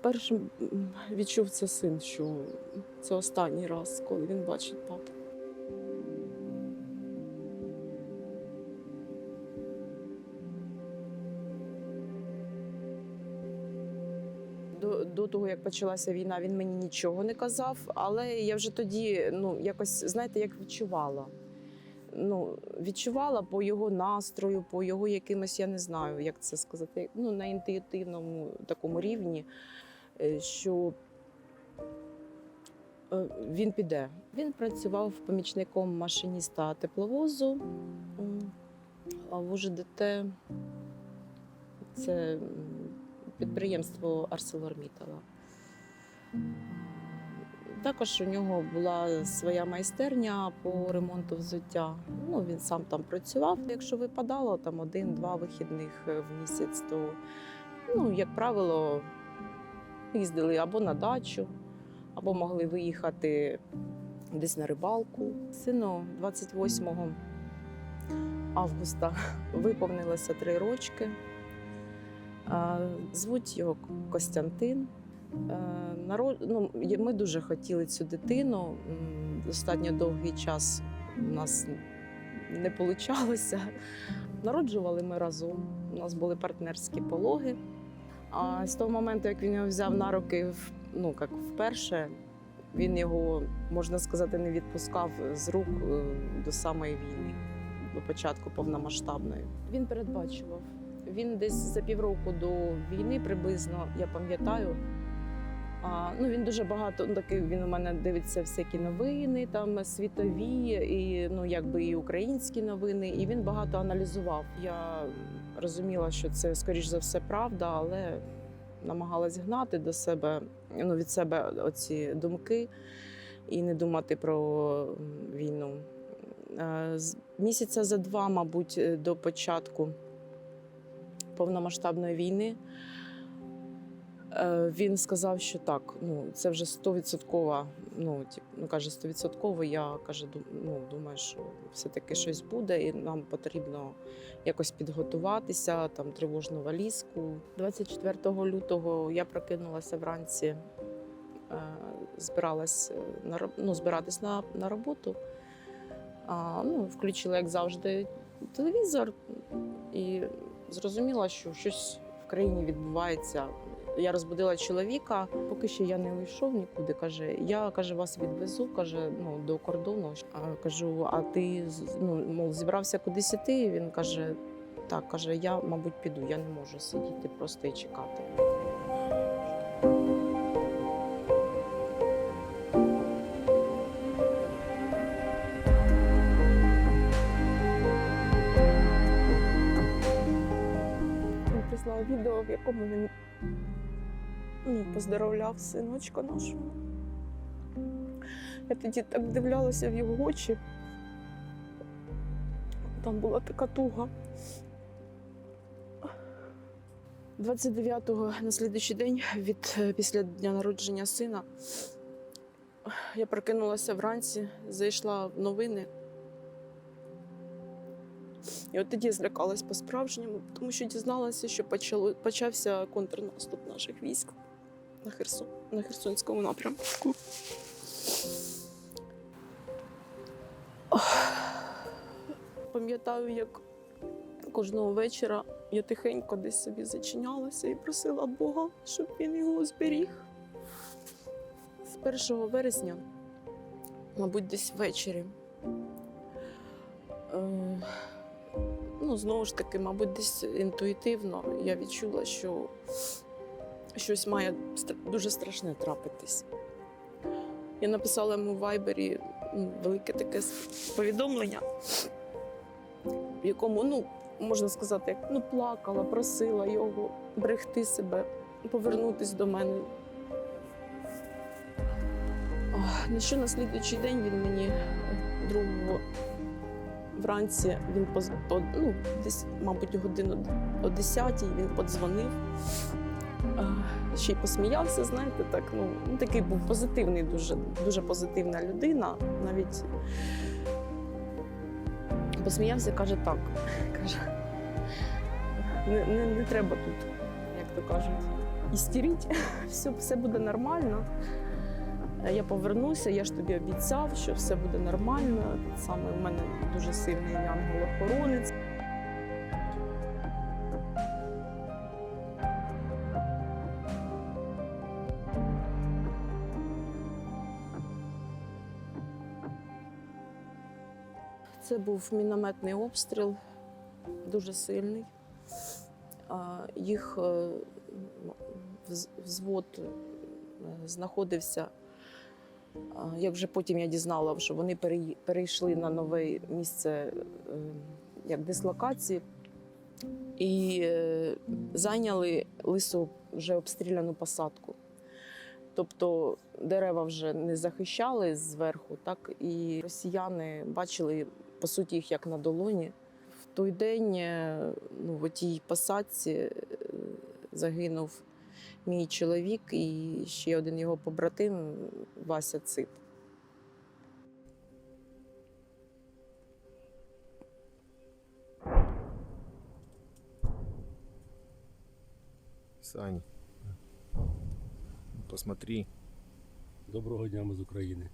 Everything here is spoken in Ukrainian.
першим відчув це син, що це останній раз, коли він бачить папу. До, того, як почалася війна, він мені нічого не казав, але я вже тоді ну, якось, знаєте, як відчувала. Ну, відчувала по його настрою, по його якимось, я не знаю, як це сказати, ну, на інтуїтивному такому рівні, що е, він піде. Він працював помічником машиніста тепловозу а в УЖДТ. Це підприємство Арселормітала. Також у нього була своя майстерня по ремонту взуття. Ну, він сам там працював. Якщо випадало там один-два вихідних е, в місяць, то, ну, як правило, їздили або на дачу, або могли виїхати десь на рибалку. Сину 28 августа виповнилося три рочки. Звуть його Костянтин. Ну, ми дуже хотіли цю дитину. Достатньо довгий час у нас не вийшло. Народжували ми разом. У нас були партнерські пологи. А з того моменту, як він його взяв на руки, ну як вперше, він його, можна сказати, не відпускав з рук е, до самої війни, до початку повномасштабної. Він передбачував. Він десь за півроку до війни приблизно, я пам'ятаю. А, ну, він дуже багато ну, такий, він у мене дивиться всякі новини, там світові, і ну якби і українські новини. І він багато аналізував. Я розуміла, що це скоріш за все правда, але намагалась гнати до себе, ну від себе оці думки і не думати про війну. Е, Місяця за два, мабуть, е, до початку повномасштабної війни. Е, Він сказав, що так, ну це вже стовідсоткова. Ну, тип, ну каже, стовідсотково. Я каже, ну, думаю, що все-таки щось буде, і нам потрібно якось підготуватися, там тривожну валізку. 24 лютого я прокинулася вранці, е, збиралась е, на ну, збиратись на, на роботу. А, ну, включила, як завжди, телевізор і зрозуміла, що щось в країні відбувається. Я розбудила чоловіка, поки ще я не уйшов нікуди. Каже, я каже, вас відвезу, каже, ну до кордону. А, кажу, а ти ну, мов, зібрався кудись іти? Він каже: так, каже, я, мабуть, піду, я не можу сидіти просто і чекати. Відео, в якому він ну, поздоровляв синочка нашого. Я тоді так дивлялася в його очі. Там була така туга. 29-го на слідуючий день від після дня народження сина я прокинулася вранці, зайшла в новини. І от тоді злякалась по-справжньому, тому що дізналася, що почало, почався контрнаступ наших військ на, Херсон, на Херсонському напрямку. Пам'ятаю, як кожного вечора я тихенько десь собі зачинялася і просила Бога, щоб він його зберіг. З 1 вересня, мабуть, десь ввечері. Е, ну, знову ж таки, мабуть, десь інтуїтивно я відчула, що щось має дуже страшне трапитись. Я написала йому в вайбері ну, велике таке повідомлення, в якому, ну, можна сказати, ну, плакала, просила його берегти себе, повернутись до мене. На що на слідуючий день він мені другого вранці він поз... ну, десь, мабуть, годину о 10 він подзвонив. Ще й посміявся, знаєте, так. Ну, ну, такий був позитивний, дуже, дуже позитивна людина. Навіть посміявся, каже так. Каже, не, не, не треба тут, як то кажуть. істеріть, все, все буде нормально. Я повернуся, я ж тобі обіцяв, що все буде нормально. Саме в мене дуже сильний янгол-охоронець. Це був мінометний обстріл, дуже сильний. Їх е, взвод е, знаходився. Як вже потім я дізнала, що вони перейшли на нове місце е, як дислокації і зайняли лису вже обстріляну посадку. Тобто дерева вже не захищали зверху, так і росіяни бачили по суті їх як на долоні. В той день е, ну, в тій посадці е, загинув мій чоловік і ще один його побратим Вася Цит. Сань, посмотри. Доброго дня ми з України.